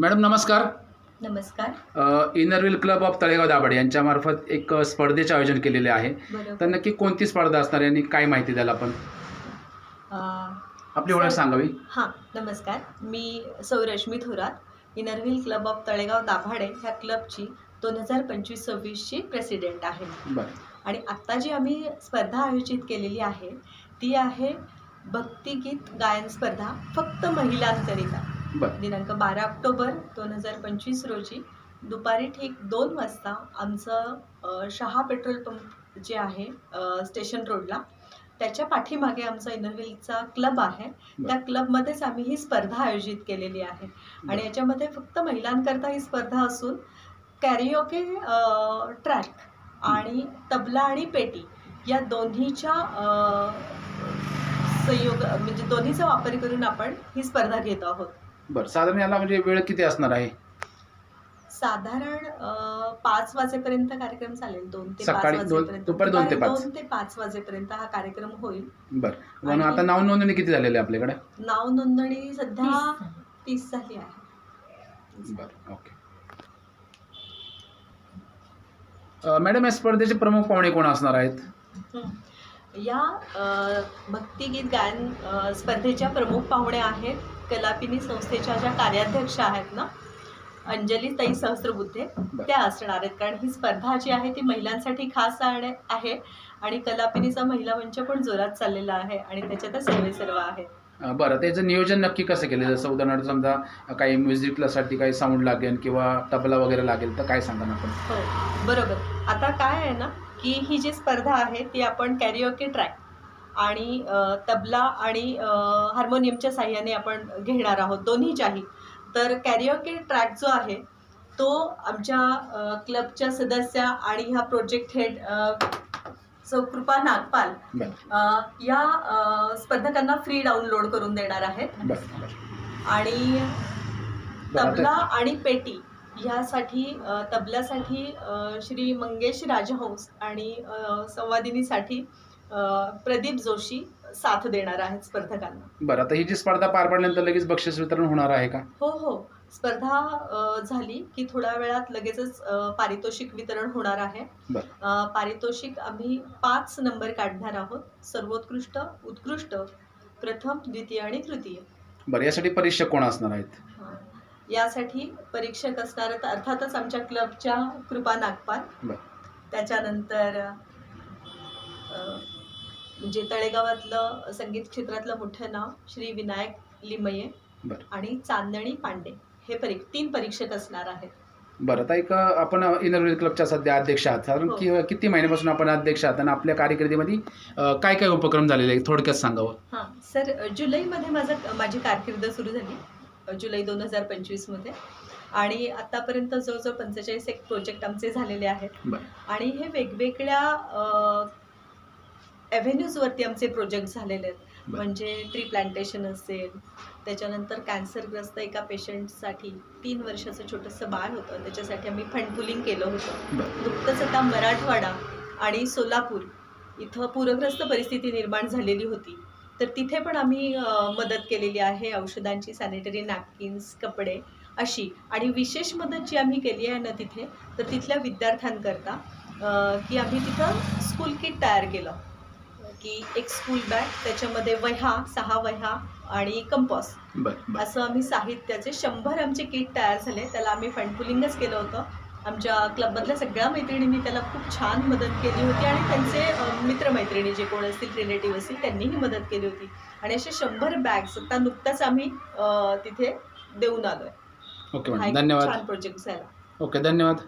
Madam नमस्कार. नमस्कार. Inner Wheel club of Talegaon Dabhade यांच्यामार्फत एक स्पर्धेचे आयोजन केलेले आहे. तर नक्की कोणती स्पर्धा असणार आहे आणि काय माहिती द्याल आपण? आपली ओळख सांगावी. हां नमस्कार. मी सौ Rashmi Thorat Inner Wheel club of Talegaon Dabhade ह्या क्लबची दोन हजार पंचवीस सव्वीसची प्रेसिडेंट आहे. बरं. आणि आत्ता जी आम्ही स्पर्धा आयोजित केलेली आहे ती आहे भक्तिगीत गायन स्पर्धा फक्त महिलांकरिता. दिनांक बारा ऑक्टोबर दोन हजार पंचवीस रोजी दुपारी ठीक दोन वाजता आमचं शहा पेट्रोल पंप जे आहे स्टेशन रोडला त्याच्या पाठीमागे आमचा इनरव्हीलचा क्लब आहे. त्या क्लबमध्येच आम्ही ही स्पर्धा आयोजित केलेली आहे. आणि याच्यामध्ये फक्त महिलांकरता ही स्पर्धा असून कॅरिओके ट्रॅक आणि तबला आणि पेटी या दोन्हीच्या संयोग म्हणजे दोन्हीचा वापर करून आपण ही स्पर्धा घेत आहोत. बरं साधारण याला म्हणजे वेळ किती असणार आहे? साधारण अ, पाच वाजेपर्यंत कार्यक्रम चालेल. दोन ते पाच सकाळी दोन- वाजेपर्यंत. दुपारी दोन ते पाच. दोन ते पाच वाजेपर्यंत हा कार्यक्रम होईल. बरं. म्हणून आता नाव नोंदणी किती झालेली आहे आपल्याकडे? नाव नोंदणी सध्या तीस झाली. आहे. बरं ओके. अ, मॅडम या स्पर्धेचे प्रमुख पाहुणे कोण असणार आहेत? हं. या भक्तिगीत गायन स्पर्धेच्या प्रमुख पाहुण्या आहेत कलापिनी संस्थेच्या ज्या कार्याध्यक्ष आहेत ना अंजली ताई सहस्त्रबुद्धे त्या असणार आहेत. कारण ही स्पर्धा जी आहे ती महिलांसाठी खास आहे आणि कलापिनीचा महिला मंच पण जोरात चाललेला आहे आणि त्याच्यातच सर्वे सर्व आहे बरं. त्याचं नियोजन नक्की कसं केलं? जसं उदाहरणार्थ समजा काही म्युझिकसाठी काही साऊंड लागेल किंवा तबला वगैरे लागेल तर काय सांगा ना आपण? हो बरोबर. आता काय आहे ना की ही जी स्पर्धा आहे ती आपण कॅरिओके ट्रॅक आणि तबला आणि हार्मोनियमच्या साह्याने आपण घेणार आहोत दोन्हीच्याही. तर कॅरिओके ट्रॅक जो आहे तो आमच्या क्लबच्या सदस्या आणि ह्या प्रोजेक्ट हेड सौ कृपा नागपाल या स्पर्धकांना फ्री डाउनलोड करून देणार आहेत. आणि तबला आणि पेटी ह्यासाठी तबल्यासाठी श्री मंगेश राजहंस आणि संवादिनीसाठी प्रदीप जोशी साथ देणार आहेत स्पर्धकांना. बरं आता ही जी स्पर्धा पार पडल्यानंतर लगेच बक्षीस वितरण होणार आहे का? हो हो. स्पर्धा झाली की थोड्या वेळात लगेचच पारितोषिक वितरण होणार आहे. पारितोषिक आम्ही पाच नंबर काढणार आहोत. सर्वोत्कृष्ट उत्कृष्ट प्रथम द्वितीय आणि तृतीय. बरं यासाठी परीक्षक कोण असणार आहेत? यासाठी परीक्षक असणार अर्थातच आमच्या क्लबच्या कृपा नागपाल. त्याच्यानंतर म्हणजे तळेगावातलं संगीत क्षेत्रातलं मोठं नाव श्री विनायक लिमये बरं. आणि चांदणी पांडे. हे परी तीन परीक्षक असणार आहेत. बरं एक अ, आपण इनरव्हील क्लबच्या सध्या अध्यक्ष आहात. साधारण हो. कि किती महिन्यापासून आपण अध्यक्ष आहात आणि आपल्या कारकिर्दीमध्ये अ, काय काय उपक्रम झालेले आहेत? थोडक्यात सांगावं. हां. सर जुलैमध्ये माझं माझी कारकीर्द सुरू झाली. जुलै दोन हजार पंचवीसमध्ये आणि आत्तापर्यंत जवळजवळ पंचेचाळीस एक प्रोजेक्ट आमचे झालेले आहेत. आणि हे वेगवेगळ्या ॲव्हेन्यूजवरती आमचे प्रोजेक्ट झालेले आहेत. म्हणजे ट्री प्लांटेशन असेल त्याच्यानंतर कॅन्सरग्रस्त एका पेशंटसाठी तीन वर्षाचं छोटंसं बाळ होतं. त्याच्यासाठी आम्ही फंड पुलिंग केलं होतं. नुकतंच आता मराठवाडा आणि सोलापूर इथं पूरग्रस्त परिस्थिती निर्माण झालेली होती. तर तिथे पण आम्ही मदत केलेली आहे औषधांची सॅनिटरी नॅपकिन्स कपडे अशी. आणि विशेष मदत जी आम्ही केली आहे ना तिथे तर तिथल्या विद्यार्थ्यांकरता की आम्ही तिथं स्कूल किट तयार केलं. की एक स्कूल बॅग त्याच्यामध्ये वह्या सहा वह्या आणि कंपॉस असं आम्ही साहित्याचे शंभर आमचे किट तयार झाले. त्याला आम्ही फंड पुलिंगच केलं होतं. आमच्या क्लबमधल्या सगळ्या मैत्रिणींनी त्याला खूप छान मदत केली होती आणि त्यांचे मित्रमैत्रिणी जे कोण असतील रिलेटिव्ह असतील त्यांनीही मदत केली होती. आणि असे शंभर बॅग्स आता नुकताच आम्ही तिथे देऊन आलोय. ओके मॅडम धन्यवाद. छान प्रोजेक्ट झाला. ओके धन्यवाद.